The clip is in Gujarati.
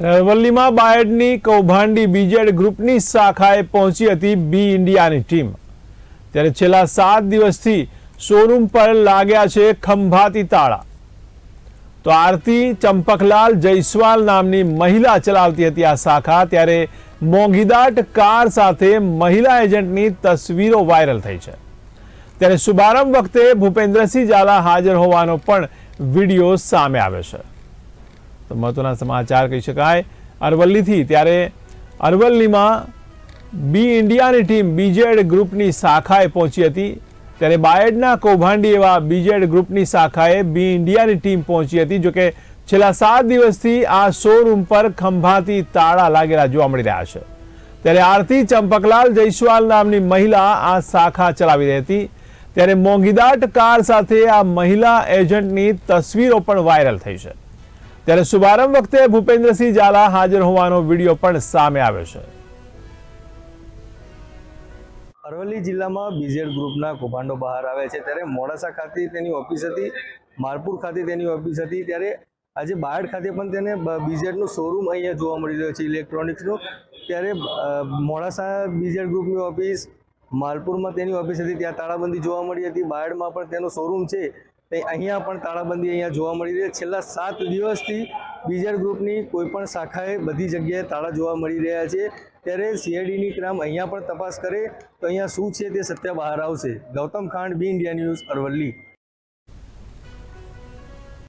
અરવલ્લીમાં બાયડની કૌભાંડી બીજેડ ગ્રુપની શાખાએ પહોંચી હતી બી ઇન્ડિયાની ટીમ. ત્યારે છેલ્લા સાત દિવસથી શોરૂમ પર લાગ્યા છે ખંભાતી તાળા. તો આરતી ચંપકલાલ જયસ્વાલ નામની મહિલા ચલાવતી હતી આ શાખા, ત્યારે મોંઘીદાટ કાર સાથે મહિલા એજન્ટની તસવીરો વાયરલ થઈ છે. ત્યારે શુભારંભ વખતે ભૂપેન્દ્રસિંહ ઝાલા હાજર હોવાનો પણ વીડિયો સામે આવ્યો છે. તો મહત્વના સમાચાર કહી શકાય. અરવલ્લીથી ત્યારે અરવલ્લીમાં બી ઇન્ડિયાની ટીમ બીજેડ ગ્રુપની શાખાએ પહોંચી હતી. ત્યારે બાયડના કૌભાંડી એવા બીજેડ ગ્રુપની શાખાએ બી ઇન્ડિયાની ટીમ પહોંચી હતી જોકે છેલ્લા સાત દિવસથી આ શોરૂમ પર ખંભાતી તાળા લાગેલા જોવા મળી રહ્યા છે. ત્યારે આરતી ચંપકલાલ જયસ્વાલ નામની મહિલા આ શાખા ચલાવી રહી હતી. ત્યારે મોંઘીદાટ કાર સાથે આ મહિલા એજન્ટની તસવીરો પણ વાયરલ થઈ છે. ત્યારે શુભારંભ વખતે ભૂપેન્દ્રસિંહ ઝાલા હાજર હોવાનો વીડિયો પણ સામે આવ્યો છે. અરવલ્લી જિલ્લામાં બીજેડ ગ્રુપના કૌભાંડો બહાર આવે છે. ત્યારે મોડાસા ખાતે તેની ઓફિસ હતી માલપુર ખાતે તેની ઓફિસ હતી. ત્યારે આજે બાયડ ખાતે પણ તેને બીજેડનું શોરૂમ અહીંયા જોવા મળી રહ્યો છે, ઇલેક્ટ્રોનિક્સનું. ત્યારે મોડાસા બીજેડ ગ્રુપની ઓફિસ, માલપુરમાં તેની ઓફિસ હતી. ત્યાં તાળાબંધી જોવા મળી હતી. બાયડમાં પણ તેનો શોરૂમ છે. તે અહીંયા પણ તાળાબંધી અહીંયા જોવા મળી રહી છે. છેલ્લા સાત દિવસથી બીજર ગ્રુપની કોઈ પણ શાખાએ બધી જગ્યાએ તાળા જોવા મળી રહ્યા છે. ત્યારે સીઆઈડીની ક્રામ અહીંયા પણ તપાસ કરે તો અહીંયા શું છે તે સત્ય બહાર આવશે. ગૌતમ ખાંડ, બી ઇન્ડિયા ન્યૂઝ, અરવલ્લી.